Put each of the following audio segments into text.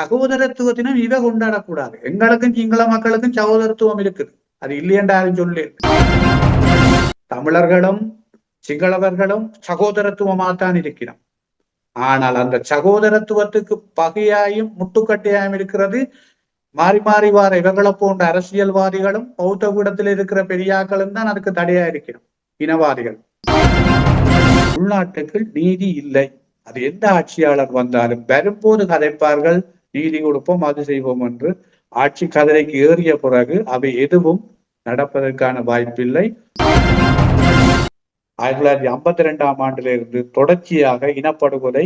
சகோதரத்துவத்தினம் இதை கொண்டாடக்கூடாது. எங்களுக்கும் சிங்கள மக்களுக்கும் சகோதரத்துவம் இருக்குது. அது இல்லையென்று யாரும் தமிழர்களும் சிங்களவர்களும் சகோதரத்துவமாகத்தான் இருக்கிறோம். ஆனால் அந்த சகோதரத்துவத்துக்கு பகையாயும் முட்டுக்கட்டையாயும் இருக்கிறது மாறி மாறி வார இவர்களை போன்ற அரசியல்வாதிகளும் பௌத்த கூடத்தில் இருக்கிற பெரியாக்களும் தான் அதுக்கு தடையா இருக்கிறோம். இனவாதிகள். உள்நாட்டுக்கு நீதி இல்லை. அது எந்த ஆட்சியாளர் வந்தாலும் வரும்போது கதைப்பார்கள் நீதி கொடுப்போம் அது செய்வோம் என்று ஆட்சி கதிரைக்கு ஏறிய பிறகு அவை எதுவும் நடப்பதற்கான வாய்ப்பில்லை. ஆயிரத்தி தொள்ளாயிரத்தி ஐம்பத்தி ரெண்டாம் ஆண்டிலிருந்து தொடர்ச்சியாக இனப்படுகொலை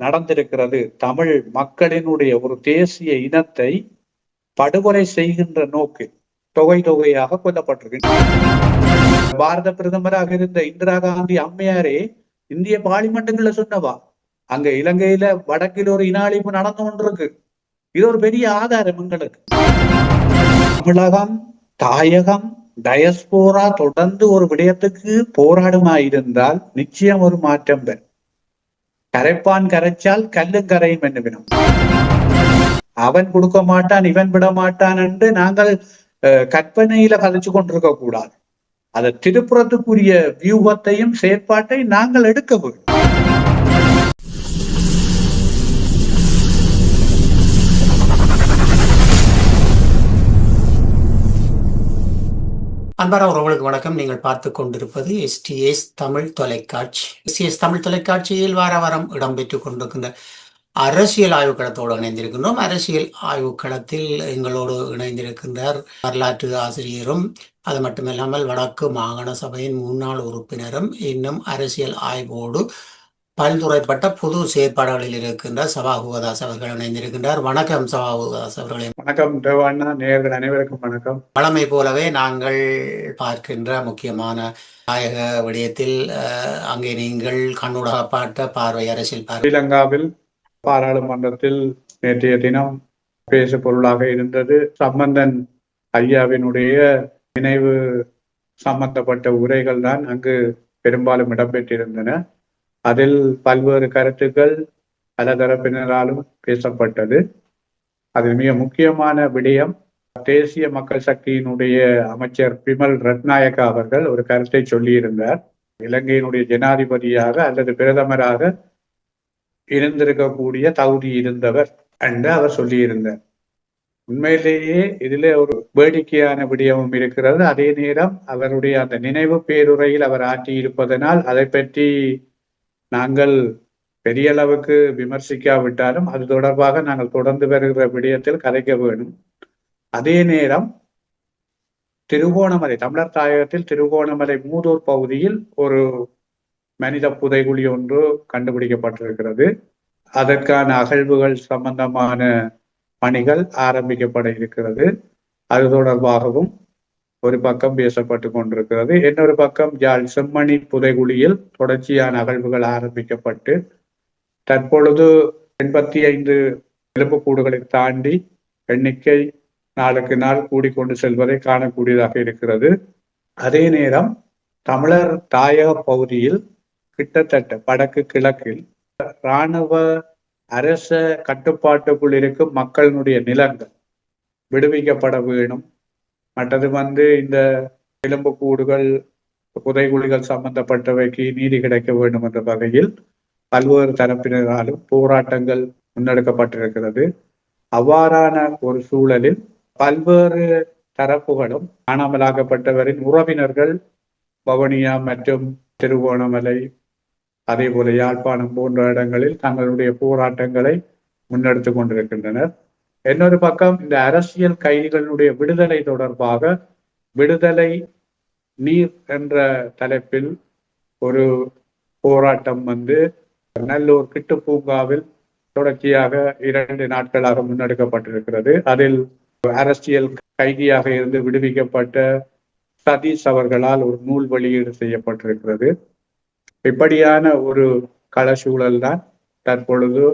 நடந்திருக்கிறது. தமிழ் மக்களினுடைய ஒரு தேசிய இனத்தை படுகொலை செய்கின்ற நோக்கு தொகை தொகையாக கொல்லப்பட்டிருக்கின்றன பாரத பிரதமராக இருந்த இந்திரா காந்தி அம்மையாரே இந்திய பார்லிமெண்ட்டுக்குள்ள சொன்னவா அங்க இலங்கையில வடக்கில் ஒரு இன அழிப்பு நடந்து கொண்டிருக்கு. இது ஒரு பெரிய ஆதாரம் எங்களுக்கு. தமிழகம் தாயகம் டயஸ்போரா தொடர்ந்து ஒரு விடயத்துக்கு போராடுமாயிருந்தால் நிச்சயம் ஒரு மாற்றம் பெறும் கரைப்பான் கரைச்சால் கல்லும் கரையும் என்னவினம் அவன் கொடுக்க மாட்டான் இவன் விட மாட்டான் என்று நாங்கள் கற்பனையில கதைச்சு கொண்டிருக்க கூடாது அதை திருப்புறத்துக்குரிய வியூகத்தையும் செயற்பாட்டை நாங்கள் எடுக்க வேண்டும். அன்பான உறவுகளுக்கு வணக்கம். நீங்கள் பார்த்து கொண்டிருப்பது எஸ்டிஎஸ் தமிழ் தொலைக்காட்சி. எஸ்டிஎஸ் தமிழ் தொலைக்காட்சியில் வார வாரம் இடம்பெற்றுக் கொண்டிருக்கின்ற அரசியல் ஆய்வுக்களத்தோடு இணைந்திருக்கின்றோம். அரசியல் ஆய்வுக்களத்தில் எங்களோடு இணைந்திருக்கின்றார் வரலாற்று ஆசிரியரும் அது மட்டுமில்லாமல் வடக்கு மாகாண சபையின் முன்னாள் உறுப்பினரும். இன்னும் அரசியல் ஆய்வோடு பல்துறைப்பட்ட புது செயற்பாடுகளில் இருக்கின்ற சபாகுவதாஸ் அவர்கள் இணைந்திருக்கின்றார். வணக்கம் சபாகுவதாஸ் அவர்களே. வணக்கம் தேவாண்ணா அனைவருக்கும் வணக்கம். வழமை போலவே நாங்கள் பார்க்கின்ற முக்கியமான நாயக விடயத்தில் அங்கே நீங்கள் கண்ணுடகப்பாட்ட பார்வை அரசியல் பார்வை. ஸ்ரீலங்காவில் பாராளுமன்றத்தில் நேற்றைய தினம் பேசு பொருளாக இருந்தது. சம்பந்தன் ஐயாவினுடைய நினைவு சம்பந்தப்பட்ட உரைகள் தான் அங்கு பெரும்பாலும் இடம்பெற்றிருந்தன. அதில் பல்வேறு கருத்துக்கள் பல தரப்பினராலும் பேசப்பட்டது. அதில் மிக முக்கியமான விடயம் தேசிய மக்கள் சக்தியினுடைய அமைச்சர் பிமல் ரத்நாயக்கா அவர்கள் ஒரு கருத்தை சொல்லியிருந்தார். இலங்கையினுடைய ஜனாதிபதியாக அல்லது பிரதமராக இருந்திருக்கக்கூடிய தகுதி இருந்தவர் என்று அவர் சொல்லியிருந்தார். உண்மையிலேயே இதுல ஒரு வேடிக்கையான விடயமும் இருக்கிறது. அதே நேரம் அவருடைய அந்த நினைவு பேருரையில் அவர் ஆற்றி இருப்பதனால் அதை பற்றி நாங்கள் பெரிய அளவுக்கு விமர்சிக்காவிட்டாலும் அது தொடர்பாக நாங்கள் தொடர்ந்து வருகிற விடயத்தில் கதைக்க வேண்டும். அதே நேரம் திருகோணமலை தமிழர் தாயகத்தில் திருகோணமலை மூதூர் பகுதியில் ஒரு மனித புதைகுழி ஒன்று கண்டுபிடிக்கப்பட்டிருக்கிறது. அதற்கான அகழ்வுகள் சம்பந்தமான பணிகள் ஆரம்பிக்கப்பட இருக்கிறது. அது தொடர்பாகவும் ஒரு பக்கம் பேசப்பட்டு கொண்டிருக்கிறது இன்னொரு பக்கம் யாழ் செம்மணி புதைகுழியில் தொடர்ச்சியான அகழ்வுகள் ஆரம்பிக்கப்பட்டு தற்பொழுது எண்பத்தி ஐந்து எலும்புக்கூடுகளை தாண்டி எண்ணிக்கை நாளுக்கு நாள் கூடிக்கொண்டு செல்வதை காணக்கூடியதாக இருக்கிறது. அதே நேரம் தமிழர் தாயக பகுதியில் கிட்டத்தட்ட வடக்கு கிழக்கில் இராணுவ அரச கட்டுப்பாட்டுக்குள் இருக்கும் மக்களினுடைய நிலங்கள் விடுவிக்கப்பட வேணும். மற்றது வந்து இந்த எலும்புக்கூடுகள் புதைகுழிகள் சம்பந்தப்பட்டவைக்கு நீதி கிடைக்க வேண்டும் என்ற வகையில் பல்வேறு தரப்பினராலும் போராட்டங்கள் முன்னெடுக்கப்பட்டிருக்கிறது. அவ்வாறான ஒரு சூழலில் பல்வேறு தரப்புகளும் காணாமலாக்கப்பட்டவரின் உறவினர்கள் பவனியா மற்றும் திருவோணமலை அதே போல யாழ்ப்பாணம் போன்ற இடங்களில் தங்களுடைய போராட்டங்களை முன்னெடுத்து கொண்டிருக்கின்றனர். இன்னொரு பக்கம் இந்த அரசியல் கைதிகளுடைய விடுதலை தொடர்பாக விடுதலை நீர் என்ற தலைப்பில் ஒரு போராட்டம் வந்து நல்லூர் கிட்டு பூங்காவில் தொடர்ச்சியாக இரண்டு நாட்களாக முன்னெடுக்கப்பட்டிருக்கிறது. அதில் அரசியல் கைதியாக இருந்து விடுவிக்கப்பட்ட சதீஷ் அவர்களால் ஒரு நூல் வெளியீடு செய்யப்பட்டிருக்கிறது. இப்படியான ஒரு கள சூழல் தான் தற்பொழுது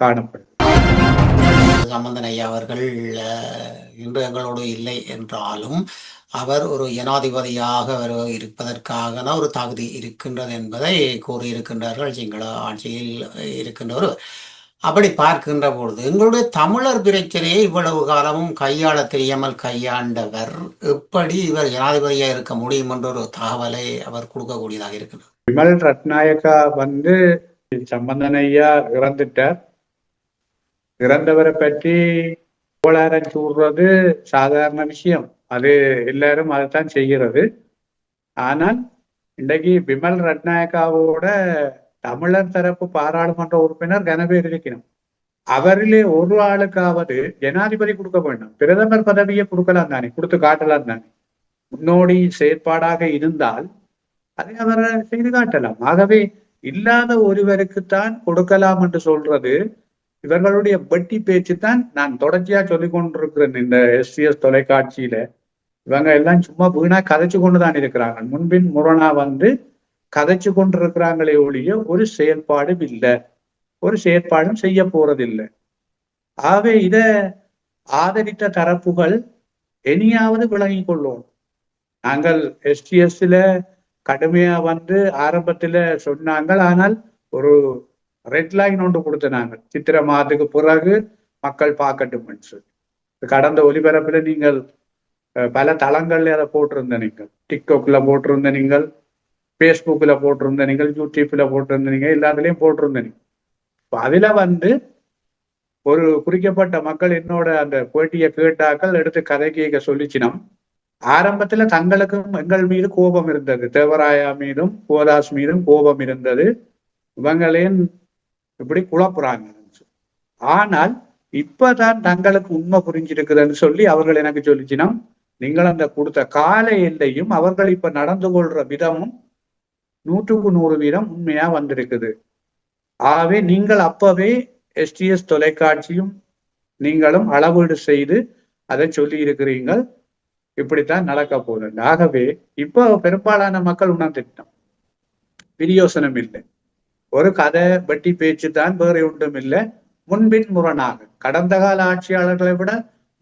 காணப்படும். சம்பந்தன் ஐயா அவர்கள் இன்று எங்களோடு இல்லை என்றாலும் அவர் ஒரு ஜனாதிபதியாக இருப்பதற்காக ஒரு தகுதி இருக்கின்றது என்பதை கூறியிருக்கின்றார்கள். சிங்கள ஆட்சியில் இருக்கின்ற ஒரு அப்படி பார்க்கின்ற பொழுது எங்களுடைய தமிழர் பிரச்சனையை இவ்வளவு காலமும் கையாள தெரியாமல் கையாண்டவர் எப்படி இவர் ஜனாதிபதியாக இருக்க முடியும் என்ற ஒரு தகவலை அவர் கொடுக்கக்கூடியதாக இருக்கிறது விமல் ரத்நாயக்கா வந்து சம்பந்தனையா இறந்துட்டார். இறந்தவரை பற்றி கோளாரம் சூடுறது சாதாரண விஷயம். அது எல்லாரும் அதைத்தான் செய்கிறது. ஆனால் இன்றைக்கு விமல் ரட்நாயக்காவோட தமிழர் தரப்பு பாராளுமன்ற உறுப்பினர் கனபேர் இருக்கணும் அவரிலே ஒரு ஆளுக்காவது ஜனாதிபதி கொடுக்க வேண்டும். பிரதமர் பதவியை கொடுக்கலாம் தானே கொடுத்து காட்டலாம் தானே. முன்னோடி செயற்பாடாக இருந்தால் அதை அவர் செய்து காட்டலாம். ஆகவே இல்லாத ஒருவருக்குத்தான் கொடுக்கலாம் என்று சொல்றது இவர்களுடைய வெட்டி பேச்சு தான் நான் தொடர்ச்சியா சொல்லிக்கொண்டிருக்கிறேன் இந்த எஸ்சிஎஸ் தொலைக்காட்சியில. இவங்க எல்லாம் சும்மா வீணா கதைச்சு கொண்டுதான் இருக்கிறாங்க. முன்பின் முரணா வந்து கதைச்சு கொண்டிருக்கிறாங்களே ஒழிய ஒரு செயல்பாடும் இல்லை. ஒரு செயற்பாடும் செய்ய போறதில்லை. ஆகவே இத ஆதரித்த தரப்புகள் இனியாவது விளங்கி கொள்ளும். நாங்கள் எஸ்டிஎஸ்ல கடுமையா வந்து ஆரம்பத்துல சொன்னாங்க. ஆனால் ஒரு ரெட் லைன் ஒன்று கொடுத்தனாங்க சித்திரை மாதத்துக்கு பிறகு மக்கள் பார்க்கட்டும் சொல்லி. கடந்த ஒலிபரப்புல நீங்கள் பல தளங்கள்ல அதை போட்டிருந்த நீங்கள். டிக்டாக்ல போட்டிருந்த நீங்கள் ஃபேஸ்புக்கில் போட்டிருந்த நீங்கள் யூடியூப்ல போட்டிருந்த நீங்கள் எல்லாத்துலயும் போட்டிருந்த நீங்கள். அதுல வந்து ஒரு குறிக்கப்பட்ட மக்கள் என்னோட அந்த போட்டியை கேட்டாக்கள் எடுத்து கதை கேட்க சொல்லிச்சினோம். ஆரம்பத்துல தங்களுக்கும் எங்கள் மீது கோபம் இருந்தது. தேவராயா மீதும் கோதாஸ் மீதும் கோபம் இருந்தது. இவங்களையும் இப்படி குழப்புறாங்க ஆனால் இப்பதான் தங்களுக்கு உண்மை புரிஞ்சிருக்குதுன்னு சொல்லி அவர்கள் எனக்கு சொல்லிச்சினம். நீங்கள் அந்த கொடுத்த கால எல்லையும் அவர்கள் இப்ப நடந்து கொள்ற விதமும் நூற்றுக்கு நூறு வீதம் உண்மையா வந்திருக்குது. ஆகவே நீங்கள் அப்பவே எஸ்டிஎஸ் தொலைக்காட்சியும் நீங்களும் அளவீடு செய்து அதை சொல்லி இருக்கிறீங்கள் இப்படித்தான் நடக்க போகுது. ஆகவே இப்போ பெரும்பாலான மக்கள் உணர்ந்துட்டோம் பிரியோசனம் இல்லை. ஒரு கதை வெட்டி பேச்சு தான் வேறு ஒன்றும் இல்லை முன்பின் முரணாக. கடந்த கால ஆட்சியாளர்களை விட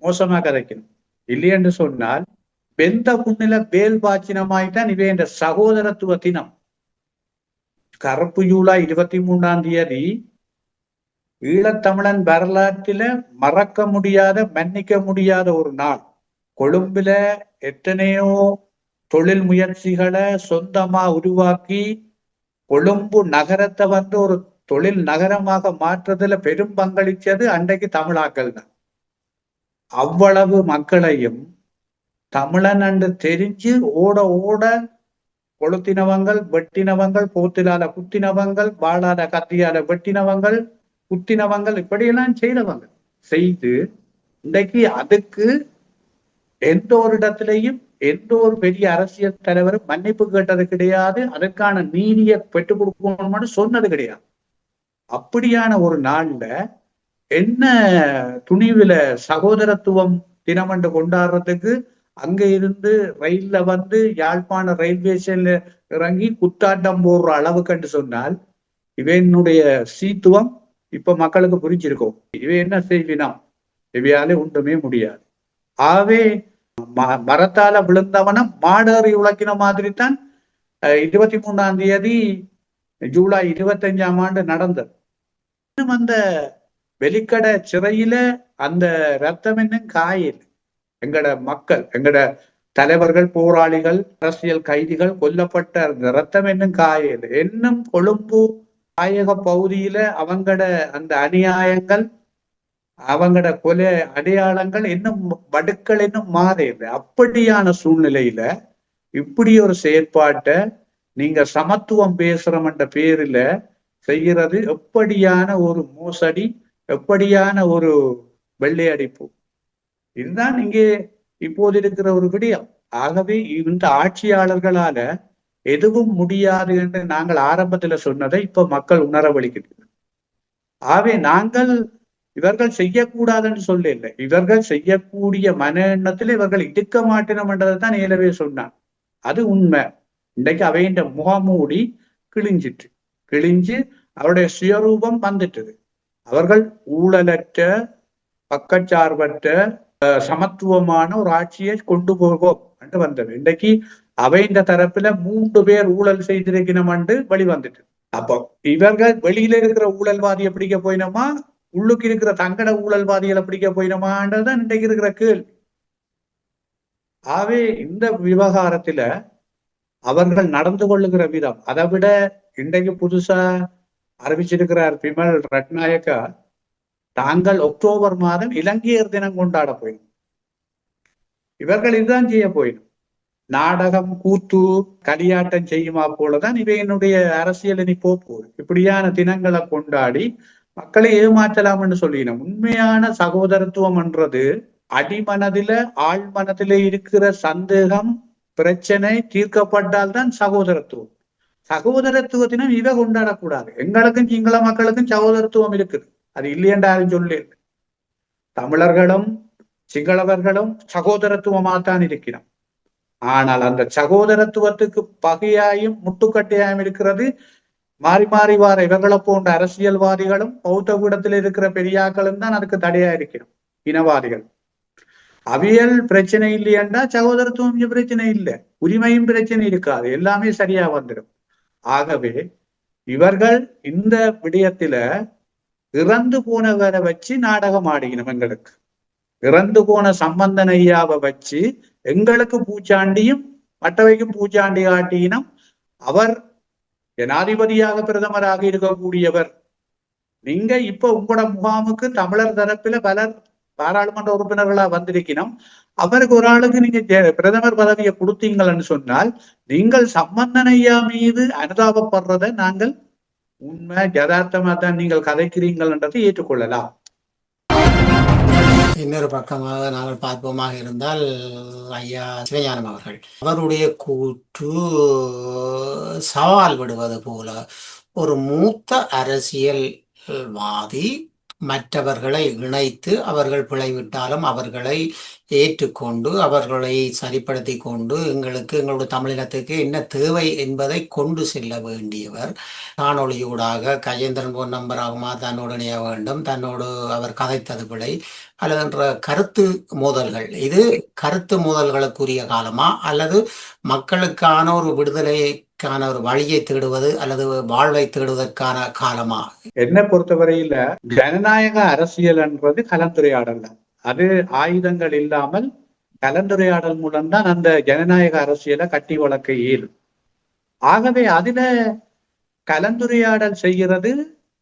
மோசமா கதைக்கணும். இல்லை என்று சொன்னால் வெந்த புண்ணில வேல் பாச்சினமாய்த்தான் இவை என்ற சகோதரத்துவ தினம். கருப்பு ஜூலை இருபத்தி மூணாம் தேதி ஈழத்தமிழன் வரலாற்றில மறக்க முடியாத மன்னிக்க முடியாத ஒரு நாள். கொழும்புல எத்தனையோ தொழில் முயற்சிகளை சொந்தமா உருவாக்கி கொழும்பு நகரத்தை வந்து ஒரு தொழில் நகரமாக மாற்றுறதுல பெரும் பங்களிச்சது அன்றைக்கு தமிழாக்கள் தான். அவ்வளவு மக்களையும் தமிழன் என்று தெரிஞ்சு ஓட ஓட கொளுத்தினவங்கள் வெட்டினவங்கள் போத்திலால குத்தினவங்கள் வாழாத கத்தியால வெட்டினவங்கள் குத்தினவங்கள் இப்படியெல்லாம் செய்தவங்க. செய்து இன்றைக்கு அதுக்கு எந்த ஒரு இடத்திலையும் எந்த ஒரு பெரிய அரசியல் தலைவரும் மன்னிப்பு கேட்டது கிடையாது. அதற்கான நீதியை பெற்றுக் கொடுக்கணும்னு சொன்னது கிடையாது. அப்படியான ஒரு நாள்ல என்ன துணிவுல சகோதரத்துவம் தினமண்டு கொண்டாடுறதுக்கு அங்க இருந்து ரயில்ல வந்து யாழ்ப்பாண ரயில்வே ஸ்டேஷன்ல இறங்கி குத்தாட்டம் போடுற அளவு கண்டு சொன்னால் இவனுடைய சீத்துவம் இப்ப மக்களுக்கு புரிஞ்சிருக்கும். இவன் என்ன செய்வினாம் இவையாலே ஒன்றுமே முடியாது. ஆகவே மரத்தால விழுந்தவன மாடேறி உழைக்கின மாதிரி தான் இருபத்தி மூணாம் தேதி ஜூலை இருபத்தஞ்சாம் ஆண்டு நடந்தது. இன்னும் அந்த வெளிக்கடை சிறையில அந்த ரத்தம் என்னும் காயில். எங்கட மக்கள் எங்கட தலைவர்கள் போராளிகள் அரசியல் கைதிகள் கொல்லப்பட்ட அந்த ரத்தம் என்னும் காயல். இன்னும் கொழும்பு தாயக பகுதியில அவங்கட அந்த அநியாயங்கள் அவங்கட கொலை அடையாளங்கள் இன்னும் வடுக்கள் இன்னும் மாறிடுது அப்படியான சூழ்நிலையில இப்படி ஒரு செயற்பாட்டை நீங்க சமத்துவம் பேசுறோம் பேரில் செய்யறது செய்கிறது எப்படியான ஒரு மோசடி எப்படியான ஒரு வெள்ளையடிப்பு இதுதான் இங்கே இப்போது இருக்கிற ஒரு விடயம். ஆகவே இந்த ஆட்சியாளர்களால எதுவும் முடியாது என்று நாங்கள் ஆரம்பத்துல சொன்னதை இப்ப மக்கள் உணரவழிக்கிறது ஆகவே நாங்கள் இவர்கள் செய்யக்கூடாதுன்னு சொல்ல இல்லை. இவர்கள் செய்யக்கூடிய மன எண்ணத்தில் இவர்கள் இருக்க மாட்டினோம்ன்றதை தான் ஏலவே சொன்னான். அது உண்மை. இன்றைக்கு அவையின் முகமூடி கிழிஞ்சிட்டு கிழிஞ்சு அவருடைய சுயரூபம் வந்துட்டது. அவர்கள் ஊழலற்ற பக்கச்சார்பற்ற சமத்துவமான ஒரு ஆட்சியை கொண்டு போவோம் என்று வந்தது. இன்றைக்கு அவைந்த தரப்புல மூன்று பேர் ஊழல் செய்திருக்கணும் என்று வெளிவந்துட்டு. அப்போ இவர்கள் வெளியில இருக்கிற ஊழல்வாதியை பிடிக்க போயினோமா? உள்ளுக்கு இருக்கிற தங்கட ஊழல்வாதிகளை பிடிக்க போயினோமான்றதுதான் இன்றைக்கு இருக்கிற கேள்வி. ஆகவே இந்த விவகாரத்துல அவர்கள் நடந்து கொள்ளுகிற விதம் அதை விட இன்றைக்கு புதுசா அறிவிச்சிருக்கிறார் பிமல் ரட்நாயக்கா தாங்கள் அக்டோபர் மாதம் இலங்கையர் தினம் கொண்டாட போயிடும் இவர்கள் இதுதான் செய்ய போயிடும் நாடகம் கூத்து களியாட்டம் செய்யுமா போலதான் இவையினுடைய அரசியல் இனி போகுது. இப்படியான தினங்களை கொண்டாடி மக்களை ஏமாற்றலாம்னு சொல்லினோம் உண்மையான சகோதரத்துவம் என்றது அடிமனதில ஆள் மனதில இருக்கிற சந்தேகம் பிரச்சனை தீர்க்கப்பட்டால் தான் சகோதரத்துவம். சகோதரத்துவத்தினம் இதை கொண்டாடக்கூடாது. எங்களுக்கும் சிங்கள மக்களுக்கும் சகோதரத்துவம் இருக்குது. அது இல்லையென்றாலும் சொல்லி தமிழர்களும் சிங்களவர்களும் சகோதரத்துவமாத்தான் இருக்கிறோம். ஆனால் அந்த சகோதரத்துவத்துக்கு பகையாயும் முட்டுக்கட்டையாயும் இருக்கிறது மாறி மாறி வார இவங்களை போன்ற அரசியல்வாதிகளும் பௌத்த கூடத்தில் இருக்கிற பெரியாக்களும் தான் அதுக்கு தடையா இருக்கிறோம். இனவாதிகள். அவியல் பிரச்சனை இல்லையண்டா சகோதரத்துவம் பிரச்சனை இல்லை. உரிமையும் பிரச்சனை இருக்காது. எல்லாமே சரியா வந்துடும் ஆகவே இவர்கள் இந்த விடயத்தில இறந்து போனவரை வச்சு நாடகம் ஆடிக்கணும் எங்களுக்கு. இறந்து போன சம்பந்தன் ஐயாவை வச்சு எங்களுக்கு பூச்சாண்டியும் மற்றவைக்கும் பூச்சாண்டி காட்டியினம். அவர் ஜனாதிபதியாக பிரதமராக இருக்கக்கூடியவர். நீங்க இப்ப உங்களோட முகாமுக்கு தமிழர் தரப்பில பலர் பாராளுமன்ற உறுப்பினர்களா வந்திருக்கணும். அவருக்கு ஒரு ஆளுக்கு நீங்க பிரதமர் பதவியை கொடுத்தீங்கன்னு சொன்னால் நீங்கள் சம்பந்தனையா மீது அனுதாபப்படுறத நாங்கள் உண்மை யதார்த்தமா தான் நீங்கள் கதைக்கிறீங்கன்றதை ஏற்றுக்கொள்ளலாம். இன்னொரு பக்கமாக நாங்கள் பார்ப்போமாக இருந்தால் ஐயா சிவஞானம் அவர்கள். அவருடைய கூற்று சவால் விடுவது போல ஒரு மூத்த அரசியல்வாதி மற்றவர்களை இணைத்து அவர்கள் பிழைவிட்டாலும் அவர்களை ஏற்றுக்கொண்டு அவர்களை சரிப்படுத்தி கொண்டு எங்களுக்கு எங்களுடைய தமிழினத்துக்கு என்ன தேவை என்பதை கொண்டு செல்ல வேண்டியவர். காணொளியூடாக கஜேந்திரன் பொன்னம்பராகுமா தன்னோடு இணைய வேண்டும். தன்னோடு அவர் கதைத்தது பிழை. அல்லது என்ற கருத்து மோதல்கள். இது கருத்து மோதல்களுக்குரிய காலமா? அல்லது மக்களுக்கான ஒரு விடுதலை விடுதலைக்கான ஒரு வழியை தேடுவது அல்லது வாழ்வை தேடுவதற்கான காலமா? என்னை பொறுத்தவரையில ஜனநாயக அரசியல் என்றது கலந்துரையாடல் தான். அது ஆயுதங்கள் இல்லாமல் கலந்துரையாடல் மூலம்தான் அந்த ஜனநாயக அரசியலை கட்டி வளர்க்க இயலும். ஆகவே அதுல கலந்துரையாடல் செய்கிறது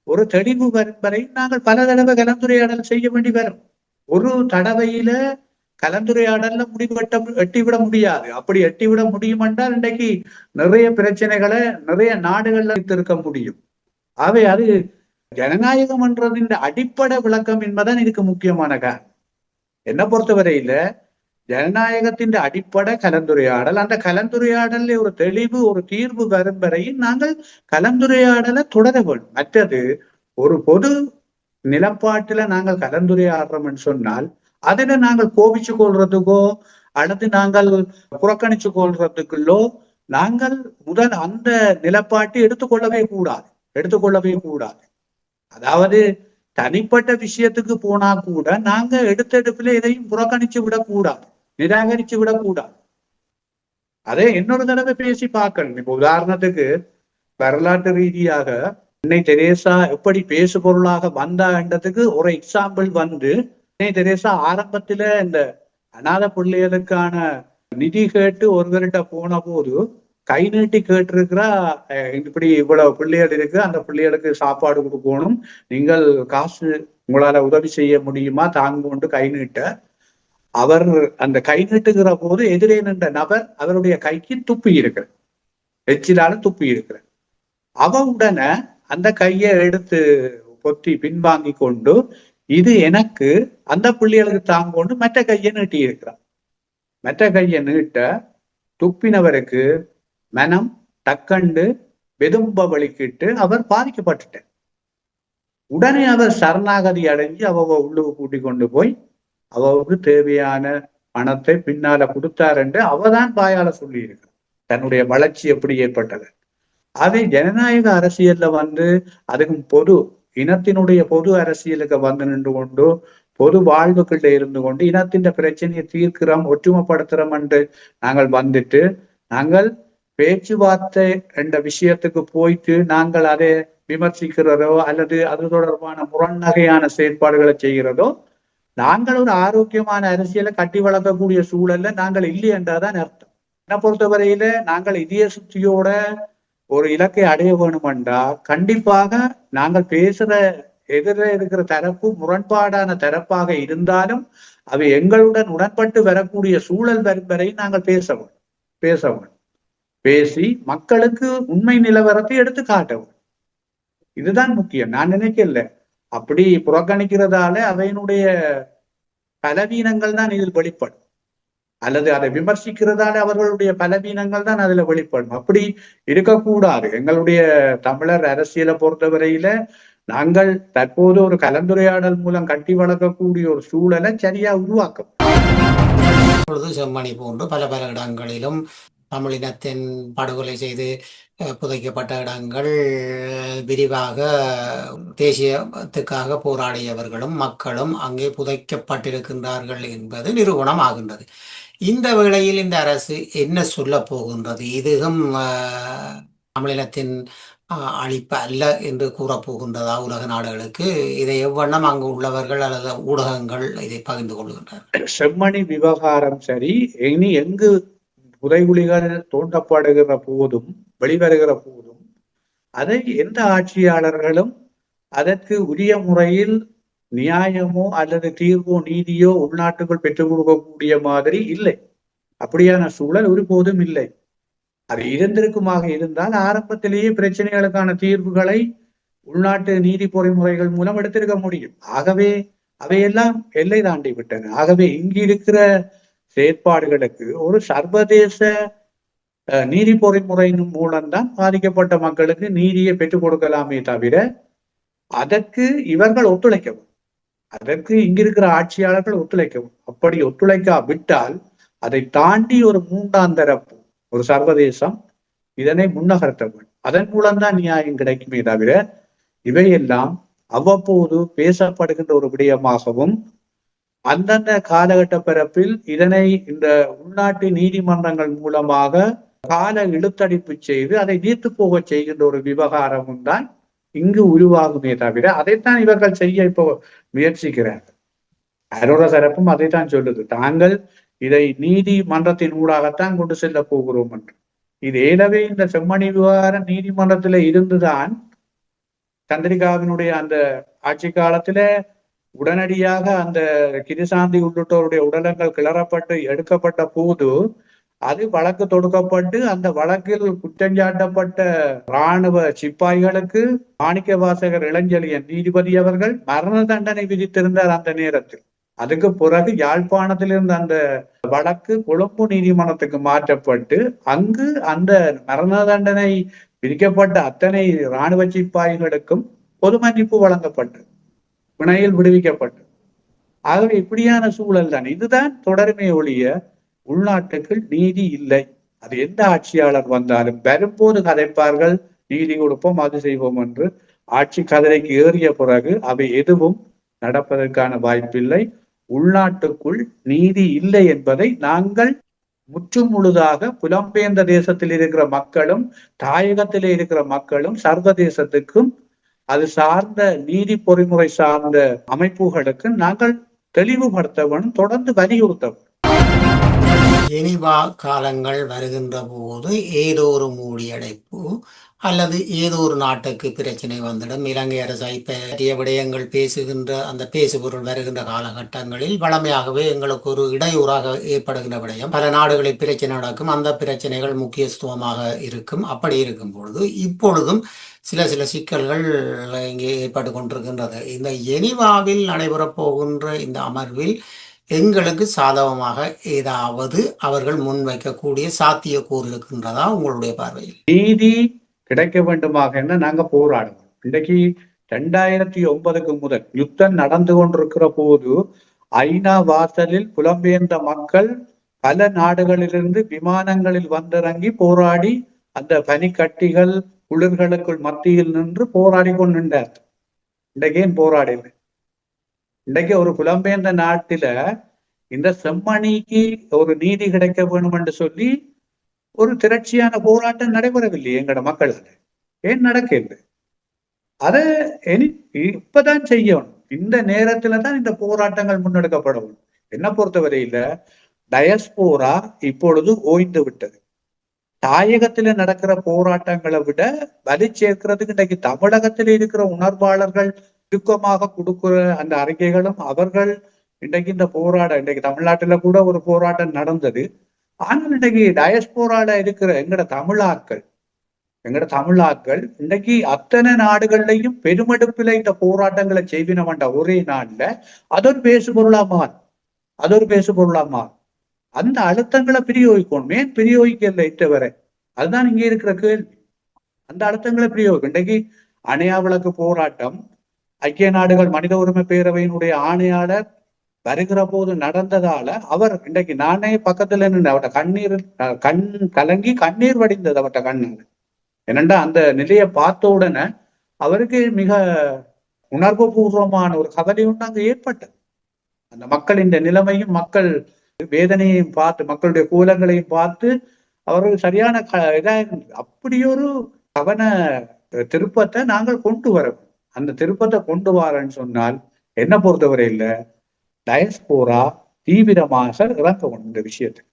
ஒரு தெளிவு வரும் வரை நாங்கள் பல தடவை கலந்துரையாடல் செய்ய வேண்டி வரும். ஒரு தடவையில கலந்துரையாடல்ல முடிவெட்ட எட்டிவிட முடியாது. அப்படி எட்டிவிட முடியும் என்றால் இன்றைக்கு நிறைய பிரச்சனைகளை நிறைய நாடுகள்ல வைத்திருக்க முடியும். ஆகவே அது ஜனநாயகம் என்றதின் அடிப்படை விளக்கம் என்பதுதான் இதுக்கு முக்கியமான காரணம். என்ன பொறுத்தவரையில ஜனநாயகத்தின் அடிப்படை கலந்துரையாடல் அந்த கலந்துரையாடல்ல ஒரு தெளிவு ஒரு தீர்வு வரும் வரையும் நாங்கள் கலந்துரையாடலை தொடர வேண்டும். மற்றது ஒரு பொது நிலப்பாட்டுல நாங்கள் கலந்துரையாடுறோம்னு சொன்னால் அதனை நாங்கள் கோபிச்சு கொள்றதுக்கோ அல்லது நாங்கள் புறக்கணிச்சு கொள்றதுக்குள்ளோ நாங்கள் முதல் அந்த நிலப்பாட்டை எடுத்துக்கொள்ளவே கூடாது. எடுத்துக்கொள்ளவே கூடாது. அதாவது தனிப்பட்ட விஷயத்துக்கு போனா கூட நாங்க எடுத்தெடுப்புல எதையும் புறக்கணிச்சு விடக்கூடாது நிராகரிச்சு விடக்கூடாது அதே இன்னொரு தடவை பேசி பார்க்கணும். இப்ப உதாரணத்துக்கு வரலாற்று ரீதியாக அன்னை தெரேசா எப்படி பேசு பொருளாக வந்தான்றதுக்கு ஒரு எக்ஸாம்பிள் வந்து தெரேசா ஆரம்பத்துல இந்த அநாத பிள்ளைகளுக்கான நிதி கேட்டு ஒருவர்கிட்ட போன போது கை நீட்டி கேட்டிருக்கிறா இப்படி இவ்வளவு பிள்ளைகள் இருக்கு அந்த பிள்ளைகளுக்கு சாப்பாடு கொடுக்கணும் நீங்கள் காசு உங்களால உதவி செய்ய முடியுமா? தாங்க கொண்டு கை நீட்ட. அவர் அந்த கை நீட்டுகிற போது எதிரே நின்ற நபர் அவருடைய கைக்கு துப்பி இருக்கிற எச்சிலால துப்பி இருக்கிற அவ உடனே அந்த கையை எடுத்து பொத்தி பின்வாங்கி கொண்டு இது எனக்கு அந்த பிள்ளைகளுக்கு தாங்கொண்டு மற்ற கையை நீட்டி இருக்கிறான். மற்ற கையை நீட்ட துப்பினவருக்கு மனம் டக்கண்டு வெதும்ப வலிக்கிட்டு அவர் பாதிக்கப்பட்டுட்டார். உடனே அவர் சரணாகதி அடைஞ்சு அவ உள்ளுக்கு கூட்டி கொண்டு போய் அவருக்கு தேவையான பணத்தை பின்னால கொடுத்தார் என்று அவதான் பாயால சொல்லி இருக்கிறார் தன்னுடைய வளர்ச்சி எப்படி ஏற்பட்டது? அதை ஜனநாயக அரசியல்ல வந்து அதுக்கும் பொது இனத்தினுடைய பொது அரசியலுக்கு வந்து நின்று கொண்டு பொது வாழ்வுக்குள்ள இருந்து கொண்டு இனத்தின் பிரச்சனையை தீர்க்கிறோம் ஒற்றுமைப்படுத்துறோம் என்று நாங்கள் வந்துட்டு நாங்கள் பேச்சுவார்த்தை என்ற விஷயத்துக்கு போயிட்டு நாங்கள் அதை விமர்சிக்கிறதோ அல்லது அது தொடர்பான முரண்நகையான செயற்பாடுகளை செய்கிறதோ நாங்கள் ஒரு ஆரோக்கியமான அரசியலை கட்டி வளர்க்கக்கூடிய சூழல்ல நாங்கள் இல்லை என்றாதான் அர்த்தம். என்னை பொறுத்தவரையில நாங்கள் இதய சுத்தியோட ஒரு இலக்கை அடைய வேணுமென்றா கண்டிப்பாக நாங்கள் பேசுற எதிர இருக்கிற தரப்பு முரண்பாடான தரப்பாக இருந்தாலும் அவை எங்களுடன் உடன்பட்டு வரக்கூடிய சூழல் வரும் வரை நாங்கள் பேசவும் பேசவும் பேசி மக்களுக்கு உண்மை நிலவரத்தை எடுத்து காட்டவும் இதுதான் முக்கியம். நான் நினைக்கல. அப்படி புறக்கணிக்கிறதால அவையினுடைய பலவீனங்கள் தான் இதில் வெளிப்படும். அல்லது அதை விமர்சிக்கிறதால அவர்களுடைய பலவீனங்கள் தான் அதுல வெளிப்படும். அப்படி இருக்கக்கூடாது. எங்களுடைய தமிழர் அரசியலை பொறுத்தவரையில நாங்கள் தற்போது ஒரு கலந்துரையாடல் மூலம் கட்டி வளர்க்கக்கூடிய ஒரு சூழலை சரியா உருவாக்கும் செம்மணி போன்று பல பல இடங்களிலும் தமிழினத்தின் படுகொலை செய்து புதைக்கப்பட்ட இடங்கள் விரிவாக தேசியத்துக்காக போராடியவர்களும் மக்களும் அங்கே புதைக்கப்பட்டிருக்கின்றார்கள் என்பது நிரூபணம் ஆகின்றது. இந்த வேளையில் இந்த அரசு என்ன சொல்ல போகின்றது? இதுவும் தமிழினத்தின் அழிப்பு அல்ல என்று கூறப்போகின்றதா உலக நாடுகளுக்கு? இதை எவ்வண்ணம் அங்கு உள்ளவர்கள் அல்லது ஊடகங்கள் இதை பகிர்ந்து கொள்கின்றனர் செம்மணி விவகாரம் சரி இனி எங்கு புதைகுலிகள் தோண்டப்படுகிற போதும் வெளிவருகிற போதும் அதை எந்த ஆட்சியாளர்களும் அதற்கு உரிய முறையில் நியாயமோ அல்லது தீர்வோ நீதியோ உள்நாட்டுக்குள் பெற்றுக் கொடுக்கக்கூடிய மாதிரி இல்லை. அப்படியான சூழல் ஒருபோதும் இல்லை. அது இருந்திருக்குமாக இருந்தால் ஆரம்பத்திலேயே பிரச்சனைகளுக்கான தீர்வுகளை உள்நாட்டு நீதி பொறிமுறைகள் மூலம் எடுத்திருக்க முடியும். ஆகவே அவையெல்லாம் எல்லை தாண்டி விட்டன. ஆகவே இங்கு இருக்கிற செயற்பாடுகளுக்கு ஒரு சர்வதேச நீதி பொறிமுறையின் மூலம்தான் பாதிக்கப்பட்ட மக்களுக்கு நீதியை பெற்றுக் கொடுக்கலாமே தவிர அதற்கு இவர்கள் ஒத்துழைக்கவும் அதற்கு இங்கிருக்கிற ஆட்சியாளர்கள் ஒத்துழைக்கவும். அப்படி ஒத்துழைக்காவிட்டால் அதை தாண்டி ஒரு மூன்றாம் தரப்பு ஒரு சர்வதேசம் இதனை முன்னகர்த்த வேண்டும் அதன் மூலம்தான் நியாயம் கிடைக்குமே தவிர இவையெல்லாம் அவ்வப்போது பேசப்படுகின்ற ஒரு விடயமாகவும் அந்தந்த காலகட்ட பிறப்பில் இதனை இந்த உள்நாட்டு நீதிமன்றங்கள் மூலமாக கால இழுத்தடிப்பு செய்து அதை நீர்த்து போக செய்கின்ற ஒரு விவகாரமும் தான் இங்கு உருவாகுமே தவிர அதைத்தான் இவர்கள் செய்ய இப்போ முயற்சிக்கிறார்கள். அரோர சிறப்பும் அதைத்தான் சொல்லுது. தாங்கள் இதை நீதிமன்றத்தின் ஊடாகத்தான் கொண்டு செல்ல போகிறோம் என்று. இது ஏலவே இந்த செம்மணி விவகாரம் நீதிமன்றத்தில இருந்துதான் சந்திரிகாவினுடைய அந்த ஆட்சி காலத்துல உடனடியாக அந்த கிரிசாந்தி உள்ளிட்டோருடைய உடலங்கள் கிளறப்பட்டு எடுக்கப்பட்ட போது அது வழக்கு தொடுக்கப்பட்டு அந்த வழக்கில் குற்றஞ்சாட்டப்பட்ட ராணுவ சிப்பாய்களுக்கு மாணிக்க வாசகர் இளஞ்செழியன் நீதிபதி அவர்கள் மரண தண்டனை விதித்திருந்தார் அந்த நேரத்தில். அதுக்கு பிறகு யாழ்ப்பாணத்தில் இருந்த அந்த வழக்கு கொழும்பு நீதிமன்றத்துக்கு மாற்றப்பட்டு அங்கு அந்த மரண தண்டனை விதிக்கப்பட்ட அத்தனை இராணுவ சிப்பாய்களுக்கும் பொது மன்னிப்பு வழங்கப்பட்டு பிணையில் விடுவிக்கப்பட்டு. ஆகவே இப்படியான சூழல் தான் இதுதான் தொடருமே ஒழிய உள்நாட்டுக்குள் நீதி இல்லை. அது எந்த ஆட்சியாளர் வந்தாலும் வரும்போது கதைப்பார்கள் நீதி கொடுப்போம் அது செய்வோம் என்று ஆட்சி கதலைக்கு ஏறிய பிறகு அவை எதுவும் நடப்பதற்கான வாய்ப்பில்லை. உள்நாட்டுக்குள் நீதி இல்லை என்பதை நாங்கள் முற்றும் முழுதாக புலம்பெயர்ந்த தேசத்தில் இருக்கிற மக்களும் தாயகத்திலே இருக்கிற மக்களும் சர்வதேசத்துக்கும் அது சார்ந்த நீதி பொறிமுறை சார்ந்த அமைப்புகளுக்கு நாங்கள் தெளிவுபடுத்தவனும் தொடர்ந்து வலியுறுத்தவும். இனிவா காலங்கள் வருகின்ற போது ஏதோ ஒரு மூடியடைப்பு அல்லது ஏதோ ஒரு நாட்டுக்கு பிரச்சனை வந்துடும். இலங்கை அரசை பற்றிய விடயங்கள் பேசுகின்ற அந்த பேசுபொருள் வருகின்ற காலகட்டங்களில் வளமையாகவே எங்களுக்கு ஒரு இடையூறாக ஏற்படுகின்ற விடயம். பல நாடுகளில் பிரச்சனை நடக்கும். அந்த பிரச்சனைகள் முக்கியத்துவமாக இருக்கும். அப்படி இருக்கும் பொழுது இப்பொழுதும் சில சில சிக்கல்கள் இங்கே ஏற்பட்டு கொண்டிருக்கின்றது. இந்த எனிவாவில் நடைபெறப் போகின்ற இந்த அமர்வில் எங்களுக்கு சாதகமாக ஏதாவது அவர்கள் முன்வைக்கக்கூடிய சாத்தியக்கூறு இருக்கின்றதா உங்களுடைய பார்வையில்? நீதி கிடைக்க வேண்டுமாக என்ன நாங்க போராடுவோம். இன்றைக்கு ரெண்டாயிரத்தி ஒன்பதுக்கு முதல் யுத்தம் நடந்து கொண்டிருக்கிற போது ஐநா வாசலில் புலம்பெயர்ந்த மக்கள் பல நாடுகளிலிருந்து விமானங்களில் வந்திறங்கி போராடி அந்த பனிக்கட்டிகள் குளிர்களுக்குள் மத்தியில் நின்று போராடி கொண்டு நின்றார் இன்றைக்கு போராடினேன் இன்றைக்கு ஒரு புலம்பெயர்ந்த நாட்டில இந்த செம்மணிக்கு ஒரு நீதி கிடைக்க வேணும் என்று சொல்லி ஒரு திரட்சியான போராட்டம் நடைபெறவில்லை எங்கட மக்களால் ஏன் நடக்கல அதை இனி இப்பதான் செய்யணும். இந்த நேரத்துல தான் இந்த போராட்டங்கள் முன்னெடுக்கப்படும் என்ன பொறுத்தவரையில டயஸ்போரா இப்பொழுது ஓய்ந்து விட்டது. தாயகத்துல நடக்கிற போராட்டங்களை விட வலி சேர்க்கிறதுக்கு இன்றைக்கு தமிழகத்தில் இருக்கிற உணர்வாளர்கள் சுருக்கமாக கொடுக்கிற அந்த அறிக்கைகளும் அவர்கள் இன்றைக்கு இந்த போராட்டம் இன்றைக்கு தமிழ்நாட்டுல கூட ஒரு போராட்டம் நடந்தது. ஆனால் இன்றைக்கு டயஸ்போரால இருக்கிற எங்கட தமிழாக்கள் எங்கட தமிழாக்கள் இன்னைக்கு அத்தனை நாடுகள்லையும் பெருமெடுப்புல இந்த போராட்டங்களை செய்வின ஒரே நாள்ல அது ஒரு பேசு பொருளாமா அது ஒரு பேசு பொருளாமா அந்த அழுத்தங்களை பிரியோகிக்கணும். ஏன் பிரயோகிக்கல இட்ட வரை? அதுதான் இங்க இருக்கிற கேள்வி. அந்த அழுத்தங்களை பிரயோகம் இன்றைக்கு அணையா விளக்கு போராட்டம் ஐக்கிய நாடுகள் மனித உரிமை பேரவையினுடைய ஆணையாளர் வருகிற போது நடந்ததால அவர் இன்றைக்கு நானே பக்கத்துல நின்று அவட்ட கண்ணீர் கண் கலங்கி கண்ணீர் வடிந்தது அவட்ட கண்ணு. என்னண்டா அந்த நிலையை பார்த்த உடனே அவருக்கு மிக உணர்வு பூர்வமான ஒரு கவலையும் அங்கு ஏற்பட்டது. அந்த மக்களின் நிலைமையும் மக்கள் வேதனையையும் பார்த்து மக்களுடைய கூலங்களையும் பார்த்து அவர்கள் சரியான க அப்படி அப்படியொரு கவன திருப்பத்தை நாங்கள் கொண்டு வர அந்த திருப்பத்தை கொண்டு வரேன்னு சொன்னால் என்ன பொறுத்தவரை இல்ல டயஸ்போரா தீவிரமாக இறங்கணும் இந்த விஷயத்துக்கு.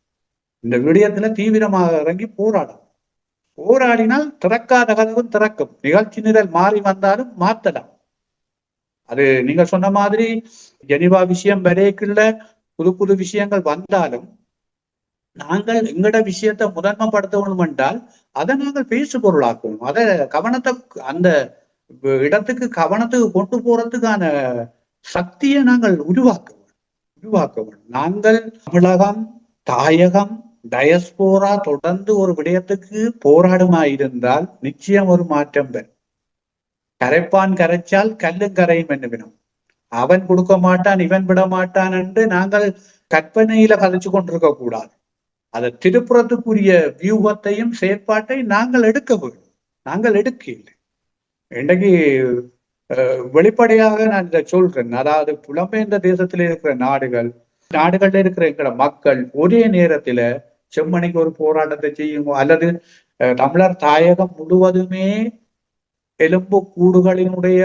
இந்த விடயத்துல தீவிரமாக இறங்கி போராடும் போராடினால் திறக்காத கதவும் திறக்கும். நிகழ்ச்சி நிரல் மாறி வந்தாலும் மாத்தலாம். அது நீங்க சொன்ன மாதிரி ஜெனிவா விஷயம் வரைக்குள்ள புது புது விஷயங்கள் வந்தாலும் நாங்கள் எங்கட விஷயத்தை முதன்மைப்படுத்தணும் என்றால் அதை நாங்கள் பேசு பொருளாக்கணும் அதை கவனத்தை அந்த இடத்துக்கு கவனத்துக்கு கொண்டு போறதுக்கான சக்தியை நாங்கள் உருவாக்க உருவாக்க நாங்கள் தமிழகம் தாயகம் டயஸ்போரா தொடர்ந்து ஒரு விடயத்துக்கு போராடுமாயிருந்தால் நிச்சயம் ஒரு மாற்றம் பெறும் கரைப்பான் கரைச்சால் கல்லும் கரையும் என்னவினும் அவன் கொடுக்க மாட்டான் இவன் விட மாட்டான் என்று நாங்கள் கற்பனையில கதைச்சு கொண்டிருக்க கூடாது. அதை திருப்புறத்துக்குரிய வியூகத்தையும் செயற்பாட்டை நாங்கள் எடுக்க வேண்டும். நாங்கள் எடுக்க இல்லை இன்றைக்கு வெளிப்படையாக நான் இதை சொல்றேன். அதாவது புலம்பெயர்ந்த தேசத்தில் இருக்கிற நாடுகள் நாடுகள்ல இருக்கிற எங்களோட மக்கள் ஒரே நேரத்துல செம்மணிக்கு ஒரு போராட்டத்தை செய்யுமோ அல்லது தமிழர் தாயகம் முழுவதுமே எலும்பு கூடுகளினுடைய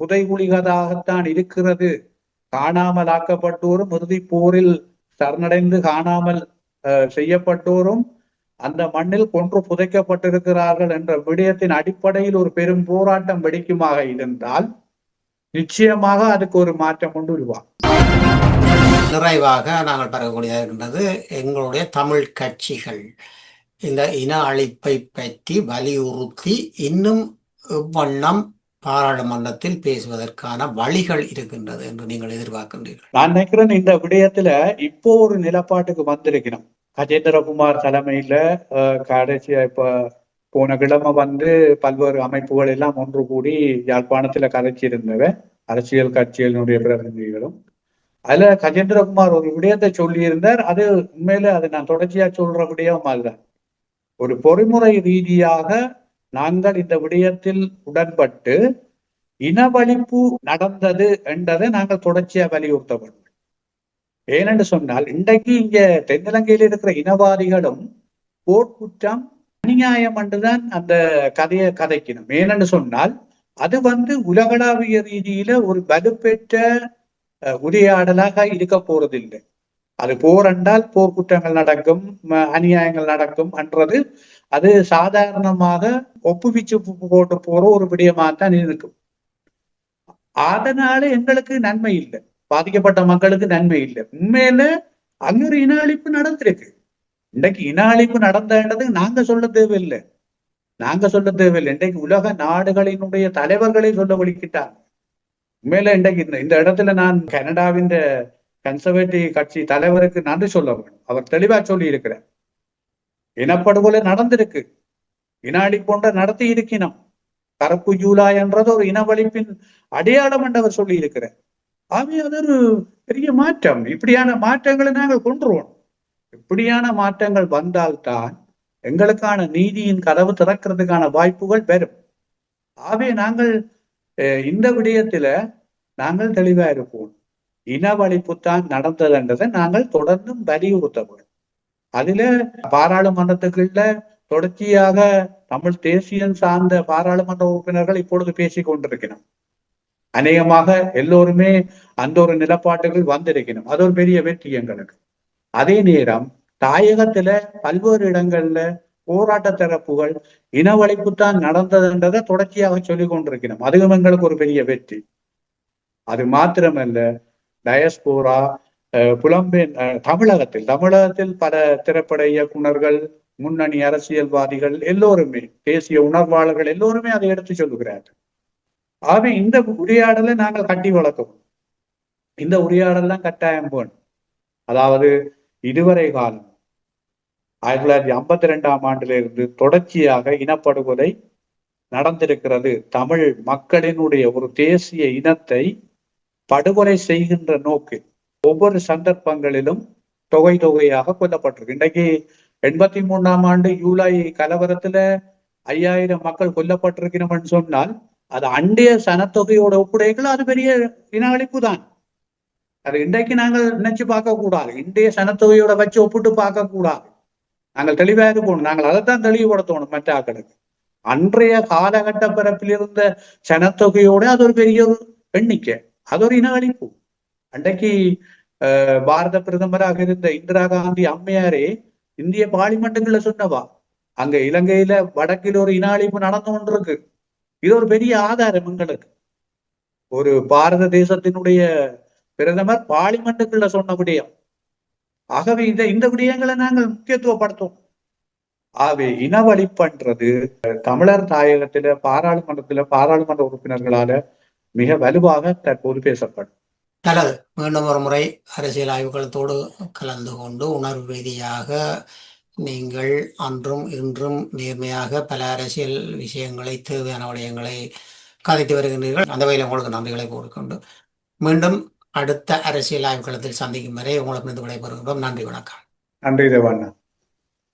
புதைகுழிகதாகத்தான் இருக்கிறது. காணாமல் ஆக்கப்பட்டோரும் இறுதி போரில் சரணடைந்து காணாமல் செய்யப்பட்டோரும் அந்த மண்ணில் கொன்று புதைக்கப்பட்டிருக்கிறார்கள் என்ற விடயத்தின் அடிப்படையில் ஒரு பெரும் போராட்டம் வெடிக்குமாக இருந்தால் நிச்சயமாக அதுக்கு ஒரு மாற்றம் கொண்டு வருவார் நிறைவாக நாங்கள் பெறக்கூடியதாக இருக்கின்றது எங்களுடைய தமிழ் கட்சிகள். இந்த இன அழிப்பை பற்றி வலியுறுத்தி இன்னும் இவ்வண்ணம் பாராளுமன்றத்தில் பேசுவதற்கான வழிகள் இருக்கின்றது என்று நீங்கள் எதிர்பார்க்கின்றீர்கள். நான் நினைக்கிறேன் இந்த விடயத்துல இப்போ ஒரு நிலப்பாட்டுக்கு வந்திருக்கணும் கஜேந்திரகுமார் தலைமையில கடைசியா இப்ப போன கிழமை வந்து பல்வேறு அமைப்புகள் எல்லாம் ஒன்று கூடி யாழ்ப்பாணத்துல கதைச்சிருந்தவ அரசியல் கட்சிகளினுடைய பிரதிநிதிகளும். அதுல கஜேந்திரகுமார் ஒரு விடயத்தை சொல்லியிருந்தார். அது உண்மையில அது நான் தொடர்ச்சியா சொல்ற விடயம் அதுதான் ஒரு பொறிமுறை ரீதியாக நாங்கள் இந்த விடயத்தில் உடன்பட்டு இனவழிப்பு நடந்தது என்றதை நாங்கள் தொடர்ச்சியா வலியுறுத்தப்படும் ஏனென்று சொன்னால் இன்றைக்கு இங்க தென்னிலங்கையில் இருக்கிற இனவாதிகளும் போர்க்குற்றம் அநியாயம் என்றுதான் அந்த கதையை கதைக்கணும். ஏனென்று சொன்னால் அது வந்து உலகளாவிய ரீதியில ஒரு வலுப்பெற்ற உரையாடலாக இருக்க போறதில்லை. அது போர் என்றால் போர்க்குற்றங்கள் நடக்கும் அநியாயங்கள் நடக்கும் என்றது அது சாதாரணமாக ஒப்புவிச்சு போட்டு போற ஒரு விடயமாக தான் இருக்கும். அதனால எங்களுக்கு நன்மை இல்லை. பாதிக்கப்பட்ட மக்களுக்கு நன்மை இல்லை. உண்மையில அங்க ஒரு இன அழிப்பு நடந்திருக்கு. இன்றைக்கு இன அழிப்பு நடந்தது நாங்க சொல்ல தேவையில்லை. நாங்க சொல்ல தேவையில்லை. இன்றைக்கு உலக நாடுகளினுடைய தலைவர்களை சொல்ல வலிக்கிட்டாங்க உண்மையில இன்றைக்கு இந்த இடத்துல நான் கனடாவின் கன்சர்வேட்டிவ் கட்சி தலைவருக்கு நன்றி சொல்ல வேண்டும். அவர் தெளிவா சொல்லி இருக்கிறார் இனப்படுகொலை நடந்திருக்கு. இன அழிப்பொன்ற நடத்தி இருக்கினோம். கருப்பு ஜூலா என்றது ஒரு இனவழிப்பின் அடையாளம் என்று அவர் சொல்லி இருக்கிறார் ஆகவே அது ஒரு பெரிய மாற்றம். இப்படியான மாற்றங்களை நாங்கள் கொண்டுருவோம் இப்படியான மாற்றங்கள் வந்தால்தான் எங்களுக்கான நீதியின் கதவு திறக்கிறதுக்கான வாய்ப்புகள் பெறும். ஆகவே நாங்கள் இந்த விடயத்துல நாங்கள் தெளிவா இருப்போம். இனவழிப்புத்தான் நடந்ததுன்றதை நாங்கள் தொடர்ந்தும் வலியுறுத்தப்படும் அதுல பாராளுமன்றத்துக்குள்ள தொடர்ச்சியாக தமிழ் தேசியம் சார்ந்த பாராளுமன்ற உறுப்பினர்கள் இப்பொழுது பேசிக் கொண்டிருக்கிறோம் அநேகமாக எல்லோருமே அந்த ஒரு நிலப்பாட்டுகள் வந்திருக்கணும் அது ஒரு பெரிய வெற்றி எங்களுக்கு. அதே நேரம் தாயகத்துல பல்வேறு இடங்கள்ல போராட்ட தரப்புகள் இனவழிப்பு தான் நடந்ததுன்றதை தொடர்ச்சியாக சொல்லிக் கொண்டிருக்கணும் அதுவும் எங்களுக்கு ஒரு பெரிய வெற்றி. அது மாத்திரமல்ல டயஸ்போரா அஹ், புலம்பெயர் அஹ், தமிழகத்தில் தமிழகத்தில் பல திரைப்பட இயக்குனர்கள் முன்னணி அரசியல்வாதிகள் எல்லோருமே தேசிய உணர்வாளர்கள் எல்லோருமே அதை எடுத்து சொல்லுகிறார்கள். ஆகவே இந்த உரையாடலை நாங்கள் கட்டி வளர்க்கணும் இந்த உரையாடல் தான் கட்டாயம் வேணும் அதாவது இதுவரை காலம் ஆயிரத்தி தொள்ளாயிரத்தி ஐம்பத்தி ரெண்டாம் ஆண்டிலிருந்து தொடர்ச்சியாக இனப்படுகொலை நடந்திருக்கிறது. தமிழ் மக்களினுடைய ஒரு தேசிய இனத்தை படுகொலை செய்கின்ற நோக்கு ஒவ்வொரு சந்தர்ப்பங்களிலும் தொகை தொகையாக கொல்லப்பட்டிருக்கு. இன்றைக்கு எண்பத்தி மூணாம் ஆண்டு ஜூலை கலவரத்துல ஐயாயிரம் மக்கள் கொல்லப்பட்டிருக்கிறோம்னு சொன்னால் அது அண்டைய சனத்தொகையோட ஒப்புடைகள் அது பெரிய இன அழிப்பு தான் அது இன்றைக்கு நாங்கள் நினைச்சு பார்க்க கூடாது இன்றைய சனத்தொகையோட வச்சு ஒப்பிட்டு பார்க்க கூடாது நாங்கள் தெளிவாக இருக்கணும் நாங்கள் அதைத்தான் தெளிவுபடுத்தணும் மற்ற ஆக்களுக்கு அன்றைய காலகட்ட பரப்பில் இருந்த சனத்தொகையோட அது ஒரு பெரிய ஒரு எண்ணிக்கை. அது ஒரு இன அழிப்பு அன்றைக்கு பாரத பிரதமராக இருந்த இந்திரா காந்தி அம்மையாரே இந்திய பார்லிமெண்ட்டுக்குள்ள சொன்னவா அங்க இலங்கையில வடக்கில் ஒரு இன அழிப்பு நடந்து கொண்டிருக்கு. இது ஒரு பெரிய ஆதாரம் எங்களுக்கு. ஒரு பாரத தேசத்தினுடைய பிரதமர் பார்லிமெண்ட்டுக்குள்ள சொன்ன விடயம். ஆகவே இந்த இந்த விடயங்களை நாங்கள் முக்கியத்துவப்படுத்துவோம். ஆகவே இனவழிப்பன்றது தமிழர் தாயகத்தில பாராளுமன்றத்தில பாராளுமன்ற உறுப்பினர்களால மிக வலுவாக தற்போது பேசப்படும். நல்லது. மீண்டும் ஒரு முறை அரசியல் ஆய்வுகளத்தோடு கலந்து கொண்டு உணர்வு ரீதியாக நீங்கள் அன்றும் இன்றும் நேர்மையாக பல அரசியல் விஷயங்களை தேவையான விடயங்களை கதைத்து வருகின்றீர்கள். அந்த வகையில் உங்களுக்கு நன்றிகளை கூறிக்கொண்டு மீண்டும் அடுத்த அரசியல் ஆய்வுகளத்தில் சந்திக்கும் வரை உங்களுக்கு விடைபெறுகின்றோம். நன்றி வணக்கம். நன்றி தேவண்ணா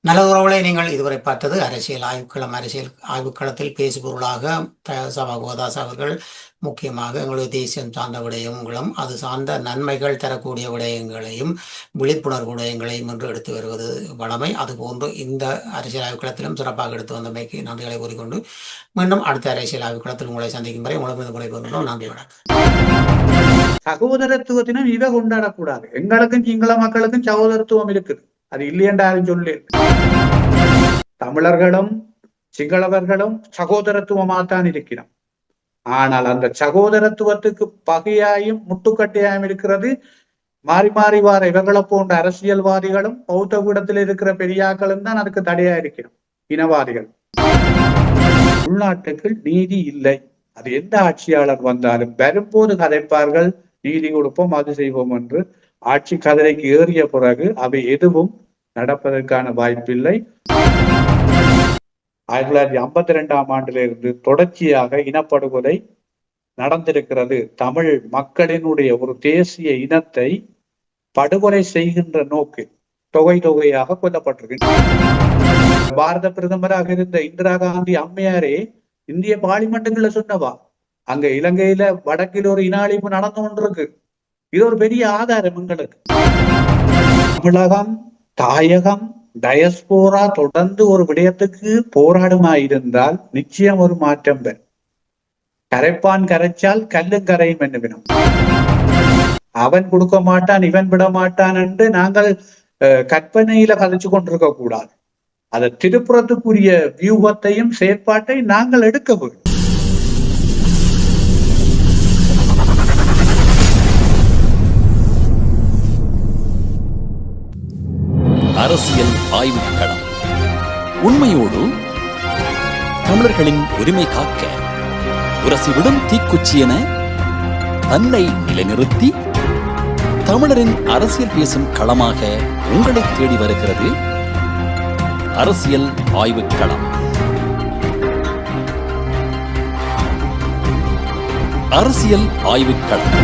நல்ல உறவுகளை நீங்கள் இதுவரை பார்த்தது அரசியல் ஆய்வுக்களம் அரசியல் ஆய்வுக்களத்தில் பேசுபொருளாக த- சபா கோதாஸ் அவர்கள் முக்கியமாக எங்களுடைய தேசியம் சார்ந்த விடயங்களும் அது சார்ந்த நன்மைகள் தரக்கூடிய விடயங்களையும் விழிப்புணர்வு விடயங்களையும் என்று எடுத்து வருவது வளமை அதுபோன்று இந்த அரசியல் ஆய்வுக்களத்திலும் சிறப்பாக எடுத்து வந்தமைக்கு நன்றிகளை கூறிக்கொண்டு மீண்டும் அடுத்த அரசியல் ஆய்வுக்களத்தில் உங்களை சந்திக்கும் வரை உங்களுக்கு விடைபெறுகிறோம். நன்றி வணக்கம். சகோதரத்துவத்தினம் இதை கொண்டாடக்கூடாது. எங்களுக்கும் சிங்கள மக்களுக்கும் சகோதரத்துவம் இருக்குது. அது இல்லையென்றாலும் சொல்லி தமிழர்களும் சிங்களவர்களும் சகோதரத்துவமாகத்தான் இருக்கிறோம். ஆனால் அந்த சகோதரத்துவத்துக்கு பகையாயும் முட்டுக்கட்டையாயும் இருக்கிறது மாறி மாறி வார இவர்களை போன்ற அரசியல்வாதிகளும் பௌத்த கூடத்தில் இருக்கிற பெரியாக்களும் தான் அதுக்கு தடையா இருக்கிறோம். இனவாதிகள். உள்நாட்டுக்கு நீதி இல்லை. அது எந்த ஆட்சியாளர் வந்தாலும் வரும்போது கதைப்பார்கள் நீதி கொடுப்போம் அது செய்வோம் என்று ஆட்சி கதிரைக்கு ஏறிய பிறகு அவை எதுவும் நடப்பதற்கான வாய்ப்பில்லை. ஆயிரத்தி தொள்ளாயிரத்தி ஐம்பத்தி ரெண்டாம் ஆண்டிலிருந்து தொடர்ச்சியாக இனப்படுகொலை நடந்திருக்கிறது. தமிழ் மக்களினுடைய ஒரு தேசிய இனத்தை படுகொலை செய்கின்ற நோக்கு தொகை தொகையாக கொல்லப்பட்டிருக்கு பாரத பிரதமராக இருந்த இந்திரா காந்தி அம்மையாரே இந்திய பார்லிமெண்ட்டுக்குள்ள சொன்னவா அங்க இலங்கையில வடக்கில் ஒரு இன அழிப்பு நடந்து கொண்டிருக்கு. இது ஒரு பெரிய ஆதாரம் எங்களுக்கு. தமிழகம் தாயகம் டயஸ்போரா தொடர்ந்து ஒரு விடயத்துக்கு போராடுமாயிருந்தால் நிச்சயம் ஒரு மாற்றம் பெறும் கரைப்பான் கரைச்சால் கல்லும் கரையும் என்னவினும் அவன் கொடுக்க மாட்டான் இவன் விட மாட்டான் என்று நாங்கள் அஹ், கற்பனையில கதைச்சு கொண்டிருக்க கூடாது அதை திருப்புறத்துக்குரிய வியூகத்தையும் செயற்பாட்டை நாங்கள் எடுக்க வேண்டும் அரசியல் ஆய்வு களம். உண்மையோடு தமிழர்களின் உரிமை காக்க உரசிவிடும் தீக்குச்சி என தன்னை நிலைநிறுத்தி தமிழரின் அரசியல் பேசும் களமாக உங்களை தேடி வருகிறது அரசியல் ஆய்வு களம். அரசியல் ஆய்வுக்களம்